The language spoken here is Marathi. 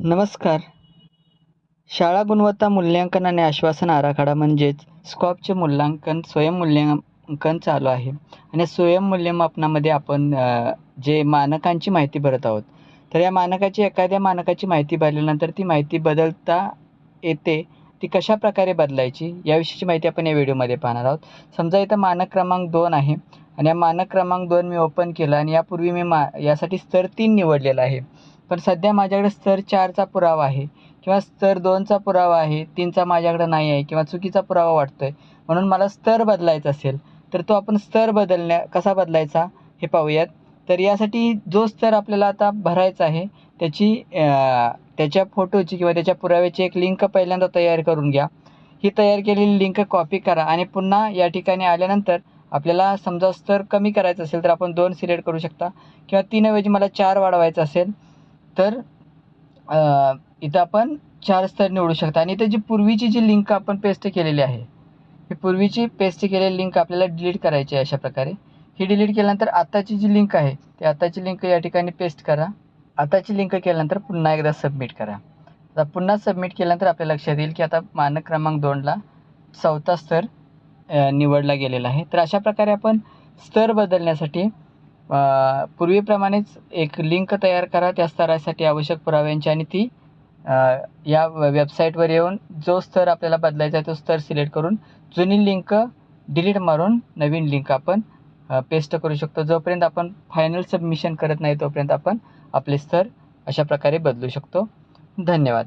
नमस्कार. शाळा गुणवत्ता मूल्यांकन आणि आश्वासन आराखडा म्हणजेच स्कॉपचे मूल्यांकन स्वयंमूल्यांकन चालू आहे. आणि स्वयंमूल्यमापनामध्ये आपण जे मानकांची माहिती भरत आहोत तर या मानकाची एखाद्या मानकाची माहिती भरल्यानंतर ती माहिती बदलता येते ती कशा प्रकारे बदलायची याविषयीची माहिती आपण या व्हिडिओमध्ये पाहणार आहोत. समजा इथं मानक क्रमांक दोन आहे आणि या मानक क्रमांक दोन मी ओपन केला आणि यापूर्वी मी मा यासाठी स्तर तीन निवडलेला आहे. पण सध्या माझ्याकडे स्तर चारचा पुरावा आहे किंवा स्तर दोनचा पुरावा आहे तीनचा माझ्याकडे नाही आहे किंवा चुकीचा पुरावा वाटतो आहे म्हणून मला स्तर बदलायचा असेल तर तो आपण स्तर बदलण्या कसा बदलायचा हे पाहूयात. तर यासाठी जो स्तर आपल्याला आता भरायचा आहे त्याची त्याच्या फोटोची किंवा त्याच्या पुराव्याची एक लिंक पहिल्यांदा तयार करून घ्या. ही तयार केलेली लिंक कॉपी करा आणि पुन्हा या ठिकाणी आल्यानंतर आपल्याला समजा स्तर कमी करायचं असेल तर आपण दोन सिलेक्ट करू शकता. किंवा तीनऐवजी मला चार वाढवायचं असेल तर इथं आपण चार स्तर निवडू शकता. आणि इथं जी पूर्वीची जी लिंक आपण पेस्ट केलेली आहे ही पूर्वीची पेस्ट केलेली लिंक आपल्याला डिलीट करायची आहे अशा प्रकारे. ही डिलीट केल्यानंतर आताची जी लिंक आहे ती आताची लिंक या ठिकाणी पेस्ट करा. आताची लिंक केल्यानंतर पुन्हा एकदा सबमिट करा. आता पुन्हा सबमिट केल्यानंतर आपल्या लक्षात येईल की आता मानक क्रमांक दोनला चौथा स्तर निवडला गेलेला आहे. तर अशा प्रकारे आपण स्तर बदलण्यासाठी पूर्वीप्रमाणेच एक लिंक तयार करा त्या स्तरासाठी आवश्यक पुराव्यांची आणि ती या वेबसाईटवर येऊन जो स्तर आपल्याला बदलायचा आहे तो स्तर सिलेक्ट करून जुनी लिंक डिलीट मारून नवीन लिंक आपण पेस्ट करू शकतो. जोपर्यंत आपण फायनल सबमिशन करत नाही तोपर्यंत आपण आपले स्तर अशा प्रकारे बदलू शकतो. धन्यवाद.